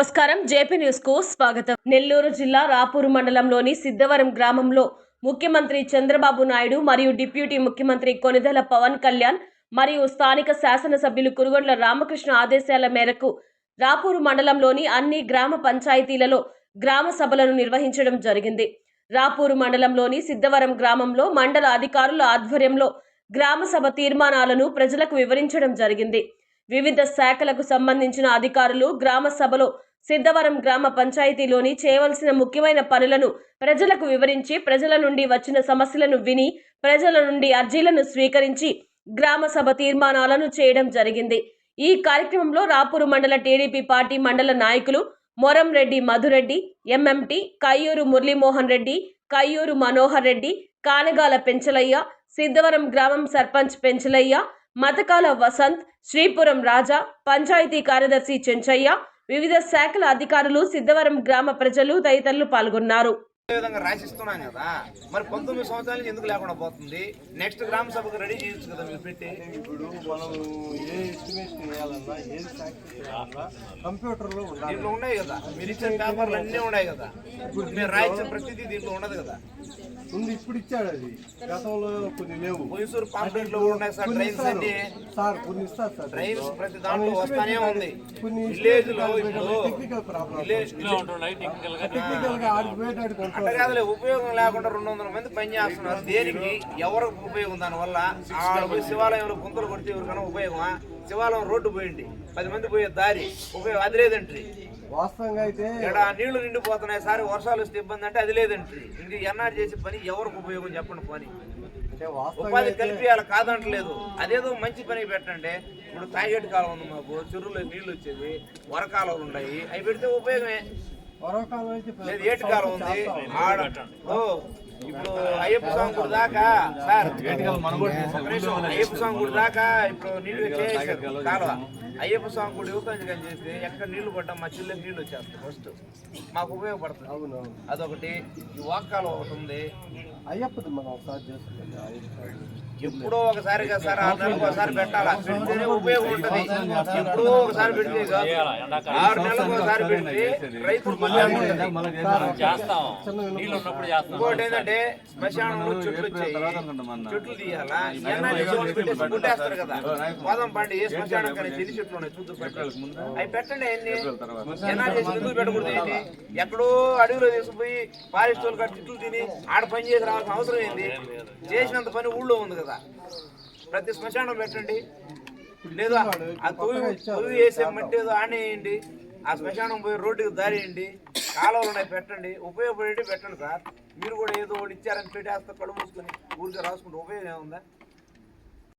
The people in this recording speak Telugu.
నమస్కారం. జేపీ న్యూస్కు స్వాగతం. నెల్లూరు జిల్లా రాపూరు మండలంలోని సిద్ధవరం గ్రామంలో ముఖ్యమంత్రి చంద్రబాబు నాయుడు మరియు డిప్యూటీ ముఖ్యమంత్రి కొనిదెల పవన్ కళ్యాణ్ మరియు స్థానిక శాసనసభ్యులు కురుగొండ్ల రామకృష్ణ ఆదేశాల మేరకు రాపూరు మండలంలోని అన్ని గ్రామ పంచాయతీలలో గ్రామ సభలను నిర్వహించడం జరిగింది. రాపూరు మండలంలోని సిద్ధవరం గ్రామంలో మండల అధికారుల ఆధ్వర్యంలో గ్రామ సభ తీర్మానాలను ప్రజలకు వివరించడం జరిగింది. వివిధ శాఖలకు సంబంధించిన అధికారులు గ్రామ సభలో సిద్ధవరం గ్రామ పంచాయతీలోని చేయవలసిన ముఖ్యమైన పనులను ప్రజలకు వివరించి ప్రజల నుండి వచ్చిన సమస్యలను విని ప్రజల నుండి అర్జీలను స్వీకరించి గ్రామ సభ తీర్మానాలను చేయడం జరిగింది. ఈ కార్యక్రమంలో రాపూరు మండల టీడీపీ పార్టీ మండల నాయకులు మొరంరెడ్డి మధురెడ్డి ఎంఎంటి కయ్యూరు మురళీమోహన్ రెడ్డి కయ్యూరు మనోహర్ రెడ్డి కానగాల పెంచలయ్య సిద్ధవరం గ్రామం సర్పంచ్ పెంచలయ్య మతకాల వసంత్ శ్రీపురం రాజా పంచాయతీ కార్యదర్శి చెంచయ్య వివిధ శాఖల అధికారులు సిద్ధవరం గ్రామ ప్రజలు తదితరులు పాల్గొన్నారు. అదే విధంగా రాసిస్తున్నాం కదా మరి పంతొమ్మిది సంవత్సరాల నుంచి ఎందుకు లేకుండా పోతుంది? నెక్స్ట్ గ్రామ సభకు రెడీ చేయొచ్చు కదా మీరు పెట్టి? ఇప్పుడు మనం ఏ ఎస్టిమేషన్ వేయాలన్నా ఏది శాంక్షన్ చేయాలన్నా కంప్యూటర్లో ఉండాలి. దీంట్లో ఉన్నాయి కదా మీరు ఇచ్చిన పేపర్లు అన్నీ ఉన్నాయి కదా. ఇప్పుడు మీరు రాయించిన ప్రతిదీ దీంట్లో ఉండదు కదా. ముందు ఇప్పుడు ఇచ్చాడు అది. గతంలో కొన్ని లేవు. మైసూరు పాంప్లెట్లో ఉన్నాయి సార్ కొన్ని ట్రైన్స్. అన్ని. సార్ కొన్ని ఇస్తారు సార్. ట్రైన్స్ ప్రతి దాంట్లో వస్తానే ఉంది. కొన్ని విలేజ్లో ఇప్పుడు టెక్నికల్ ప్రాబ్లమ్ విలేజ్ టెక్నికల్గా. ఆడికి పోయేటాడు అట్లా కంట్రోల్ కాదులే ఉపయోగం లేకుండా రెండు వందల మంది పని చేస్తున్నారు. దేనికి? ఎవరికి ఉపయోగం? దానివల్ల ఆడ పోయి శివాలయంలో గుంతలు కొడితే ఎవరికైనా ఉపయోగమా? శివాలయం రోడ్డు పోయింది. పది మంది పోయే దారి. ఉపయోగం? అది లేదంట్రీ వాస్తవంగా అయితే ఇక్కడ నీళ్ళు నిండిపోతున్నాయి సారి వర్షాలు వస్తే ఇబ్బంది అంటే అది లేదంట్రీ ఇంక ఎన్ఆర్ చేసే పని ఎవరికి ఉపయోగం చెప్పండి పని. ఉపాధి కల్పించాలి కాదంటలేదు. అదేదో మంచి పని పెట్టండి. ఇప్పుడు తాగేటి కాలం ఉంది మాకు చెరువులో నీళ్ళు వచ్చేది వరకాలువలు ఉన్నాయి అవి పెడితే ఉపయోగమే. లేదు ఏటి కాలం ఉంది? ఆడ ఇప్పుడు అయ్యప్ప స్వామి గుడి దాకా సార్. అయ్యప్ప స్వామి గుడి దాకా ఇప్పుడు నీళ్ళు చేసేసారు కాలువ. అయ్యప్ప స్వామి గుడి యువకంజకం చేస్తే ఎక్కడ నీళ్ళు పడ్డా మా చిల్లె నీళ్ళు వచ్చేస్తాయి ఫస్ట్ మాకు ఉపయోగపడుతుంది. అవునవును అదొకటి. ఈ వాక్కాలు ఒకటి ఉంది. అయ్యప్పది మనం ఒకసారి చేసుకుంటాం అయ్యప్ప. ఎప్పుడో ఒకసారి కదా సార్ ఆరు నెలలకు ఒకసారి పెట్టాలా? పెడితేనే ఉపయోగం ఉంటది. ఎప్పుడో ఒకసారి పెడితే కాదు. ఆరు నెలలకు ఒకసారి పెడితే రైతులు ఇంకోటి ఏంటంటే శ్మశానంలో చెట్లు వచ్చాయి. చెట్లు తీయాలా? చెట్లు పెట్టేసి కొట్టేస్తారు కదా. పోదాం పండి ఏ శ్మశానం కానీ చెల్లి చెట్లు ఉన్నాయి చూద్దు అవి పెట్టండి అన్ని చేసి ఎందుకు పెట్టకూడదు ఏంటి? ఎక్కడో అడవిలో తీసుకుపోయి ఫారెస్ట్ వాళ్ళు కాడ చెట్లు తిని ఆడ పని చేసి రావాల్సిన అవసరం ఏంది చేసినంత పని ఊళ్ళో ఉంది కదా. ప్రతి శ్మశానం పెట్టండి. లేదా ఆ తొవి తొవి వేసే మట్టి ఏదో ఆనేయండి. ఆ శ్మశానం పోయి రోడ్డుకి దారి వేయండి కాలువలు ఉన్నాయి పెట్టండి. ఉపయోగపడేటి పెట్టండి సార్. మీరు కూడా ఏదో ఒకటి ఇచ్చారని పెట్టేస్తే కళ్ళు మూసుకొని ఊరికే రాసుకుంటే ఉపయోగం ఏముందా?